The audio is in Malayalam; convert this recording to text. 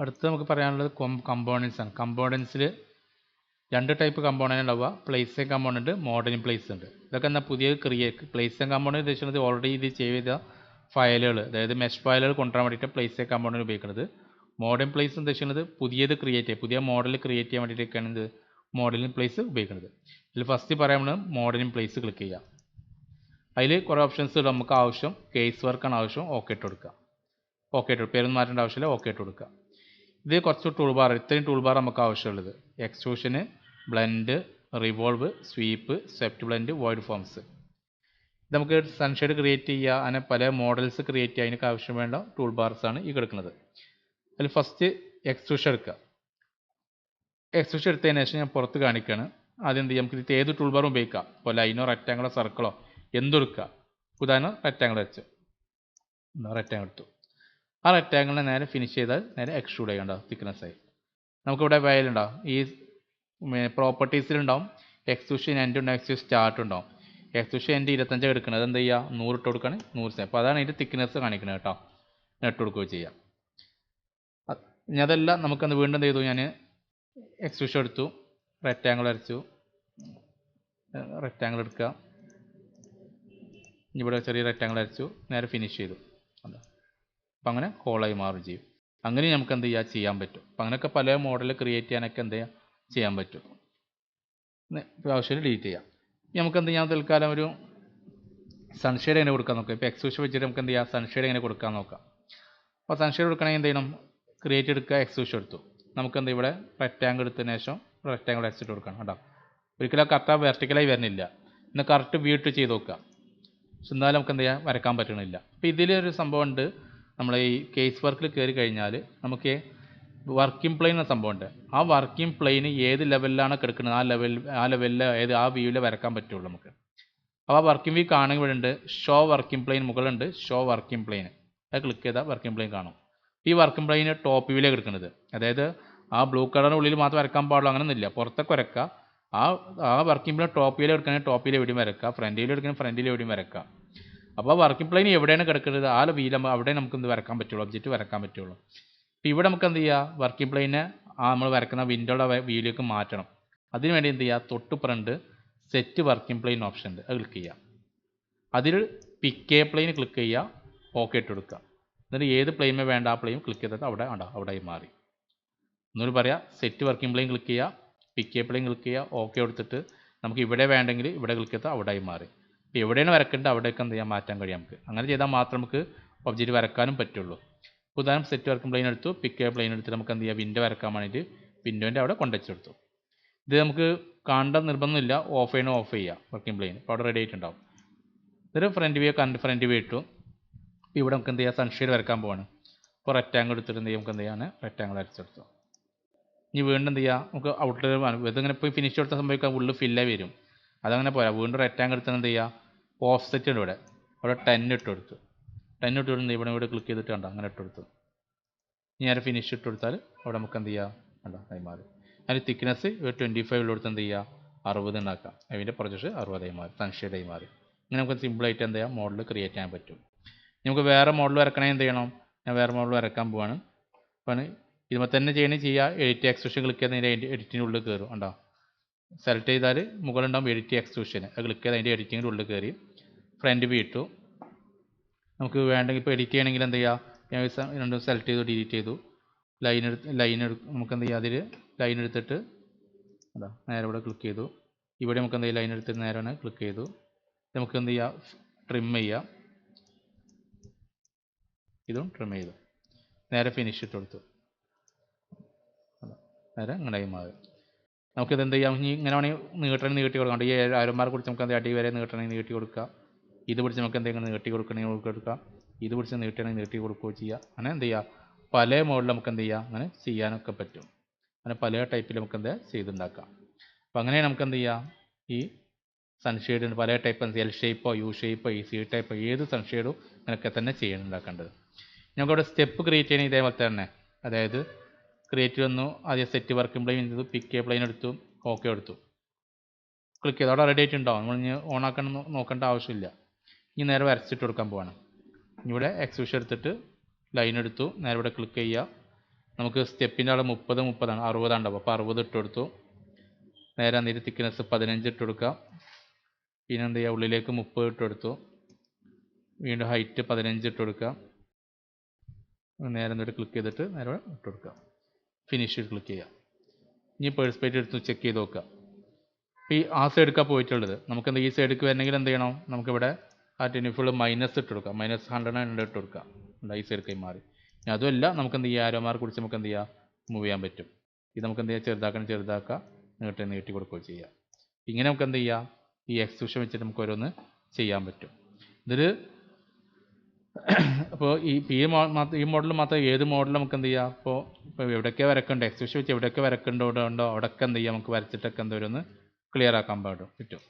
അടുത്ത് നമുക്ക് പറയാനുള്ളത് കമ്പോണൻസ് ആണ്. കമ്പോണൻസിൽ രണ്ട് ടൈപ്പ് കമ്പോണന്റ് ഉണ്ടാവുക. പ്ലേസ് കമ്പോണന്റ് മോഡേൺ പ്ലേസ് ഉണ്ട്. ഇതൊക്കെ എന്നാൽ പുതിയ ക്രിയേറ്റ് പ്ലേസ് കമ്പോണന്റ് ഉദ്ദേശിക്കുന്നത് ഓൾറെഡി ഇത് ചെയ്ത ഫയലുകൾ അതായത് മെഷ് ഫയലുകൾ കൊണ്ടുവരാൻ വേണ്ടിയിട്ട് പ്ലേസ് കമ്പോണന്റ് ഉപയോഗിക്കുന്നത് മോഡേൺ പ്ലേസ് ഉദ്ദേശിക്കുന്നത് പുതിയത് ക്രിയേറ്റ് ചെയ്യുക. പുതിയ മോഡൽ ക്രിയേറ്റ് ചെയ്യാൻ വേണ്ടിയിട്ടൊക്കെയാണ് ഇത് മോഡലിൻ പ്ലേസ് ഉപയോഗിക്കുന്നത് ഇതിൽ ഫസ്റ്റ് പറയുമ്പോൾ മോഡലിംഗ് പ്ലേസ് ക്ലിക്ക് ചെയ്യുക. അതിൽ കുറേ ഓപ്ഷൻസ് നമുക്ക് ആവശ്യം കേസ് വർക്കാണ് ആവശ്യം. ഓക്കെ ഇട്ട് കൊടുക്കുക. ഓക്കെ ഇട്ട് പേരൊന്നും മാറ്റേണ്ട ആവശ്യമില്ല. ഓക്കെ ഇട്ട് കൊടുക്കുക. ഇത് കുറച്ച് ടൂൾ ബാർ ഇത്രയും ടൂൾ ബാർ നമുക്ക് ആവശ്യമുള്ളത്. എക്സ്ട്രൂഷന് blend revolve sweep swept blend void forms ഇത് നമുക്ക് സൺഷെയ്ഡ് ക്രിയേറ്റ് ചെയ്യുക അങ്ങനെ പല മോഡൽസ് ക്രിയേറ്റ് ചെയ്യുക അതിനൊക്കെ ആവശ്യം വേണ്ട ടൂൾ ബാർസ് ആണ് ഈ കിടക്കുന്നത്. അതിൽ ഫസ്റ്റ് എക്സ്ട്രൂഷൻ എടുക്കുക. എക്സ്ട്രൂഷൻ എടുത്തതിന് ശേഷം ഞാൻ പുറത്ത് കാണിക്കുകയാണ് ആദ്യം എന്ത് നമുക്ക് ഏത് ടൂൾ ബാറും ഉപയോഗിക്കാം. ഇപ്പോൾ ലൈനോ റെക്റ്റാങ്കിളോ സർക്കിളോ എന്തെടുക്കുക ഉദാഹരണം റെക്റ്റാങ്കിൾ വെച്ച്. റെക്റ്റാങ്കിൾ എടുത്തു. ആ റെക്റ്റാങ്കിളിനെ നേരെ ഫിനിഷ് ചെയ്താൽ നേരെ എക്സ്ട്രൂഡ് ചെയ്യണ്ട തിക്നെസ് ആയി. നമുക്കിവിടെ വയലുണ്ടാവും ഈ പ്രോപ്പർട്ടീസിലുണ്ടാവും എക്സ്ക്യൂഷൻ എൻഡ് ഉണ്ടാവും. എക്സ്ക്യൂഷൻ സ്റ്റാർട്ട് ഉണ്ടാവും എക്സ്ക്യൂഷൻ എൻഡ് ഇരുപത്തഞ്ച് എടുക്കുന്നത്. എന്ത് ചെയ്യുക? നൂറ് ഇട്ട് കൊടുക്കുകയാണ് നൂറ് സെ അപ്പോൾ അതാണ് ഇതിന്റെ തിക്നെസ് കാണിക്കുന്നത് കേട്ടോ. നെട്ട് കൊടുക്കുകയോ ചെയ്യാം. ഇനി അതെല്ലാം നമുക്കന്ന് വീണ്ടും ചെയ്തു? ഞാൻ എക്സ്ക്യൂഷൻ എടുത്തു റെക്റ്റാങ്കിൾ വരച്ചു. റെക്റ്റാങ്കിൾ എടുക്കുക. ഇവിടെ ചെറിയ റെക്റ്റാങ്കിൾ വരച്ചു. നേരെ ഫിനിഷ് ചെയ്തു. അതാ. അപ്പം അങ്ങനെ കോളായി മാറും ചെയ്യും. അങ്ങനെ നമുക്ക് എന്ത് ചെയ്യാം? ചെയ്യാൻ പറ്റും. അപ്പം അങ്ങനെയൊക്കെ പല മോഡൽ ക്രിയേറ്റ് ചെയ്യാനൊക്കെ എന്ത് ചെയ്യാം? ചെയ്യാൻ പറ്റും. ആവശ്യം ഡിലീറ്റ് ചെയ്യാം. നമുക്ക് എന്ത് ചെയ്യാം? തൽക്കാലം ഒരു സൺഷെയ്ഡ് എങ്ങനെ കൊടുക്കാൻ നോക്കാം. ഇപ്പോൾ എക്സൂഷൻ വെച്ചിട്ട് നമുക്ക് എന്ത് ചെയ്യാം? സൺഷെയ്ഡ് എങ്ങനെ കൊടുക്കാൻ നോക്കാം. അപ്പോൾ സൺഷെയ്ഡ് കൊടുക്കണമെങ്കിൽ എന്ത് ചെയ്യണം? ക്രിയേറ്റ് എടുക്കുക എക്സൂഷൻ എടുത്തു. നമുക്ക് എന്ത് ഇവിടെ റെക്റ്റാങ്കിൾ എടുത്തതിന് ശേഷം റെക്റ്റാങ്കിൾ എക്സിറ്റ് കൊടുക്കണം കേട്ടോ. ഒരിക്കലും കറക്റ്റ് വെർട്ടിക്കലായി വരുന്നില്ല. ഇന്ന് കറക്റ്റ് വീട്ട് ചെയ്ത് നോക്കുക. എന്നാലും നമുക്ക് എന്ത് ചെയ്യാം? വരക്കാൻ പറ്റണില്ല. അപ്പോൾ ഇതിലൊരു സംഭവം ഉണ്ട്. നമ്മൾ ഈ കേസ് വർക്കിൽ കയറി കഴിഞ്ഞാൽ നമുക്ക് വർക്കിംഗ് പ്ലെയിൻ എന്ന സംഭവമുണ്ട് ആ വർക്കിംഗ് പ്ലെയിന് ഏത് ലെവലിലാണ് കിടക്കുന്നത്? ആ ലെവൽ ആ ലെവലിൽ ഏത് ആ വ്യൂവിൽ വരക്കാൻ പറ്റുള്ളൂ നമുക്ക്. അപ്പോൾ ആ വർക്കിംഗ് വ്യൂ കാണുക ഇവിടെ ഉണ്ട്. ഷോ വർക്കിംഗ് പ്ലെയിൻ മുകളിലുണ്ട്. ഷോ വർക്കിംഗ് പ്ലെയിൻ അത് ക്ലിക്ക് ചെയ്താൽ വർക്കിംഗ് പ്ലെയിൻ കാണും. ഈ വർക്കിംഗ് പ്ലെയിൻ ടോപ്പ് വ്യൂവിലാണ് കിടക്കുന്നത്. അതായത് ആ ബ്ലൂ കളറിന്റെ ഉള്ളിൽ മാത്രം വരക്കാൻ പാടുള്ളൂ അങ്ങനെയൊന്നുമില്ല പുറത്തൊക്കെ വരക്കുക ആ ആ വർക്കിംഗ് പ്ലെയിൻ ടോപ്പ് വ്യൂവിൽ എടുക്കണമെങ്കിൽ ടോപ്പ് എവിടെയും വരക്കുക ഫ്രണ്ട് വ്യൂവിൽ എടുക്കണമെങ്കിൽ ഫ്രണ്ടിൽ എവിടെയും വരക്കുക അപ്പോൾ വർക്കിംഗ് പ്ലെയിൻ എവിടെയാണ് കിടക്കുന്നത്? ആ വീൽ അവിടെ നമുക്ക് എന്ത് വരക്കാൻ പറ്റുള്ളൂ? ഒബ്ജക്റ്റ് വരക്കാൻ പറ്റുള്ളൂ. അപ്പോൾ ഇവിടെ നമുക്ക് എന്ത് ചെയ്യുക വർക്കിംഗ് പ്ലെയിനെ ആ നമ്മൾ വരക്കുന്ന വിൻഡോയുടെ വീലേക്ക് മാറ്റണം. അതിന് വേണ്ടി എന്ത് ചെയ്യുക തൊട്ട് പ്രണ്ട് സെറ്റ് വർക്കിംഗ് പ്ലെയിൻ ഓപ്ഷൻ ഉണ്ട് അത് ക്ലിക്ക് ചെയ്യുക അതിൽ പിക്ക് പ്ലെയിൻ ക്ലിക്ക് ചെയ്യുക ഓക്കെ ഇട്ട് കൊടുക്കുക എന്നിട്ട് ഏത് പ്ലെയിമേ വേണ്ട ആ പ്ലെയിം ക്ലിക്ക് ചെയ്തിട്ട് അവിടെ ഉണ്ടോ? അവിടെ മാറി. എന്നൊരു പറയാം. സെറ്റ് വർക്കിംഗ് പ്ലെയിൻ ക്ലിക്ക് ചെയ്യുക പിക്ക് പ്ലെയിൻ ക്ലിക്ക് ചെയ്യുക ഓക്കെ കൊടുത്തിട്ട് നമുക്ക് ഇവിടെ വേണ്ടെങ്കിൽ ഇവിടെ ക്ലിക്ക് ചെയ്താൽ അവിടെ മാറി. ഇപ്പോൾ എവിടെയാണ് വരക്കേണ്ടത്? അവിടേക്ക് എന്ത് ചെയ്യാൻ മാറ്റാൻ കഴിയും നമുക്ക്. അങ്ങനെ ചെയ്താൽ മാത്രം നമുക്ക് ഒബ്ജക്റ്റ് വരക്കാനും പറ്റുള്ളൂ. ഉദാഹരണം സെറ്റ് വർക്കും പ്ലെയിൻ എടുത്തു. പിക്ക് പ്ലെയിൻ എടുത്ത് നമുക്ക് എന്ത് ചെയ്യാം? വിൻഡോ വരക്കാൻ വേണ്ടിയിട്ട് വിൻഡോന്റെ അവിടെ കൊണ്ടുവച്ചെടുത്തു ഇത് നമുക്ക് കാണേണ്ട നിർബന്ധമില്ല. ഓഫ് ചെയ്യണം ഓഫ് ചെയ്യുക വർക്കിംഗ് പ്ലെയിൻ അപ്പോൾ അവിടെ റെഡി ആയിട്ടുണ്ടാവും. ഇതൊരു ഫ്രണ്ട് വ്യൂ കണ്ട് ഫ്രണ്ട് വ്യൂ ഇട്ടു. ഇപ്പോൾ ഇവിടെ നമുക്ക് എന്ത് ചെയ്യാം? സൺഷെയ്ഡ് വരക്കാൻ പോവാണ്. ഇപ്പോൾ റെക്റ്റാങ്കിൾ എടുത്തിട്ട് എന്ത് ചെയ്യും? നമുക്ക് എന്ത് ചെയ്യാൻ റെക്റ്റാങ്കിൾ വരച്ചെടുത്തു ഇനി വീണ്ടും എന്ത് ചെയ്യുക നമുക്ക് ഔട്ടർ ഇതിങ്ങനെ പോയി ഫിനിഷ് കൊടുത്ത സംഭവിക്കാൻ ഉള്ളിൽ ഫില്ലായി വരും. അതങ്ങനെ പോരാ. വീണ്ടും റെക്റ്റാങ്കിൾ എടുത്താൽ എന്ത് ചെയ്യുക ഓപ്പോസിറ്റ് സെറ്റ് ഇവിടെ. അവിടെ ടെൻ ഇട്ട് കൊടുത്തു. ടെൻ ഇട്ട് കൊടുത്ത് ഇവിടെ ഇവിടെ ക്ലിക്ക് ചെയ്തിട്ട് കണ്ടോ? അങ്ങനെ ഇട്ട് കൊടുത്തു. ഇനി ഞാൻ ഫിനിഷ് ഇട്ട് കൊടുത്താൽ അവിടെ നമുക്ക് എന്ത് ചെയ്യാം? കണ്ടോ? ആയി മാറി. അതിന് തിക്നെസ് ഒരു ട്വന്റി ഫൈവ് കൊടുത്ത് എന്ത് ചെയ്യുക അറുപത് ഉണ്ടാക്കാം. അതിന്റെ പ്രൊജക്ട് അറുപതായി മാറി. സൺഷെയ്ഡായി മാറി. ഇങ്ങനെ നമുക്ക് സിമ്പിളായിട്ട് എന്ത് ചെയ്യാം? മോഡൽ ക്രിയേറ്റ് ചെയ്യാൻ പറ്റും. നമുക്ക് വേറെ മോഡൽ വരക്കണമെങ്കിൽ എന്ത് ചെയ്യണം? ഞാൻ വേറെ മോഡൽ വരക്കാൻ പോവാണ്. അപ്പോൾ ഇതുമ്പോൾ തന്നെ ചെയ്യണമെങ്കിൽ ചെയ്യുക എഡിറ്റ് എക്സ്പ്രഷൻ ക്ലിക്ക് ചെയ്ത് അതിന്റെ എഡിറ്റിന്റെ ഉള്ളിൽ കയറും. ഉണ്ടോ സെലക്ട് ചെയ്താൽ മുകളിലുണ്ടാകും എഡിറ്റ് എക്സ്ക്ലൂഷൻ അത് ക്ലിക്ക് ചെയ്ത് അതിന്റെ എഡിറ്റിങ്ങിന്റെ ഉള്ളിൽ കയറി ഫ്രണ്ട് വ്യൂ ഇട്ടു. നമുക്ക് വേണ്ടെങ്കിൽ ഇപ്പോൾ എഡിറ്റ് ചെയ്യണമെങ്കിൽ എന്ത് ചെയ്യുക ഞാൻ രണ്ടും സെലക്ട് ചെയ്തു ഡിലീറ്റ് ചെയ്തു. ലൈൻ എടുത്ത് ലൈൻ എടുത്ത് നമുക്ക് എന്ത് ചെയ്യുക അതിൽ ലൈൻ എടുത്തിട്ട് അതാ നേരെ ഇവിടെ ക്ലിക്ക് ചെയ്തു. ഇവിടെ നമുക്ക് എന്താ ചെയ്യുക ലൈൻ എടുത്തിട്ട് നേരെ ക്ലിക്ക് ചെയ്തു. നമുക്ക് എന്ത് ചെയ്യാം? ട്രിം ചെയ്യാം. ഇതും ട്രിം ചെയ്തു. നേരെ ഫിനിഷ് ഇട്ട് കൊടുത്തു. നേരെ ഇങ്ങനെ മാറി. നമുക്കിത് എന്ത് ചെയ്യാം? ഇനി ഇങ്ങനെ വേണമെങ്കിൽ നീട്ടണി നീട്ടി കൊടുക്കാം. ഈ അരന്മാർ കുറിച്ച് നമുക്ക് എന്ത് അടി വരെ നീട്ടണി നീട്ടി കൊടുക്കുക ഇത് പിടിച്ച് നമുക്ക് എന്തെങ്കിലും നീട്ടി കൊടുക്കണമെങ്കിൽ കൊടുക്കാം ഇത് പിടിച്ച് നീട്ടണമെങ്കിൽ നീട്ടി കൊടുക്കുകയോ ചെയ്യാം. അങ്ങനെ എന്ത് ചെയ്യുക പല മോഡിൽ നമുക്ക് എന്ത് ചെയ്യാം? അങ്ങനെ ചെയ്യാനൊക്കെ പറ്റും. അങ്ങനെ പല ടൈപ്പിൽ നമുക്ക് എന്ത് ചെയ്തുണ്ടാക്കാം. അപ്പോൾ അങ്ങനെ നമുക്ക് എന്ത് ചെയ്യാം? ഈ സൺഷെയ്ഡ് പല ടൈപ്പ് എൽ ഷേപ്പോ യു ഷേപ്പോ ഈ സി ടൈപ്പോ ഏത് സൺഷെയ്ഡും അങ്ങനെയൊക്കെ തന്നെ ചെയ്യുന്നുണ്ടാക്കേണ്ടത് നമുക്കവിടെ സ്റ്റെപ്പ് ക്രിയേറ്റ് ചെയ്യണം ഇതേപോലെ തന്നെ. അതായത് ക്രിയേറ്റ് വന്നു. ആദ്യം സെറ്റ് വർക്കിംഗ് പ്ലെയിൻ ചെയ്തു പിക്ക് പ്ലെയിൻ എടുത്തു. ഓക്കെ എടുത്തു. ക്ലിക്ക് ചെയ്തു. അവിടെ റെഡി ആയിട്ടുണ്ടാവും നമ്മൾ ഇനി ഓൺ ആക്കണം നോക്കേണ്ട ആവശ്യമില്ല. ഇനി നേരെ വരച്ചിട്ട് കൊടുക്കാൻ പോവാണ്. ഇവിടെ എക്സിബിഷൻ എടുത്തിട്ട് ലൈൻ എടുത്തു. നേരെ ഇവിടെ ക്ലിക്ക് ചെയ്യുക. നമുക്ക് സ്റ്റെപ്പിന്റെ അവിടെ മുപ്പത് മുപ്പതാണ് അറുപതാണ് ഉണ്ടാവും അപ്പോൾ അറുപത് ഇട്ട് കൊടുത്തു. നേരെ അന്നേരം തിക്നെസ് പതിനഞ്ച് ഇട്ട് കൊടുക്കാം പിന്നെ എന്ത് ചെയ്യുക? ഉള്ളിലേക്ക് മുപ്പത് ഇട്ട് കൊടുത്തു. വീണ്ടും ഹൈറ്റ് പതിനഞ്ച് ഇട്ട് കൊടുക്കാം നേരെ എന്നിട്ട് ക്ലിക്ക് ചെയ്തിട്ട് നേരെ ഇട്ട് കൊടുക്കാം ഫിനിഷ് ക്ലിക്ക് ചെയ്യാം. ഇനി പേഴ്സ്പേറ്റ് എടുത്ത് ചെക്ക് ചെയ്ത് നോക്കുക. അപ്പോൾ ഈ ആ സൈഡിലേക്കാണ് പോയിട്ടുള്ളത്. നമുക്ക് ഈ സൈഡിലേക്ക് വരണമെങ്കിൽ എന്ത് ചെയ്യണം? നമുക്കിവിടെ ആ ടെനി ഫുള്ള് മൈനസ് ഇട്ട് കൊടുക്കുക മൈനസ് ഹൺഡ്രഡ് ഹൺഡ്രഡ് ഇട്ട് കൊടുക്കാം. ഉണ്ട് ഈ കൈ മാറി. ഇനി അതുമല്ല നമുക്ക് എന്ത് ചെയ്യാം? ആരോ മാർക്ക് കുടിച്ച് നമുക്ക് എന്ത് ചെയ്യാം? മൂവ് ചെയ്യാൻ പറ്റും. ഇത് നമുക്ക് എന്ത് ചെയ്യാം? ചെറുതാക്കണം ചെറുതാക്കാം. നീട്ടി നീട്ടി കൊടുക്കുകയോ ചെയ്യാം. ഇങ്ങനെ നമുക്ക് എന്ത് ചെയ്യാം? ഈ എക്സിബിഷൻ വെച്ചിട്ട് നമുക്ക് ഓരോന്ന് ചെയ്യാൻ പറ്റും. ഇതിൽ അപ്പോൾ ഈ പി ഈ മോഡൽ മാത്രം ഏത് മോഡൽ നമുക്ക് എന്ത് ചെയ്യാം? അപ്പോൾ ഇപ്പോൾ എവിടെയൊക്കെ വരക്കണ്ടോ എക്സിബിഷൻ വെച്ച് എവിടെയൊക്കെ വരക്കണ്ടോ ഉണ്ടോ അവിടെയൊക്കെ എന്ത് ചെയ്യാം നമുക്ക് വരച്ചിട്ടൊക്കെ എന്തോരൊന്ന് ക്ലിയർ ആക്കാൻ പാടും പറ്റും.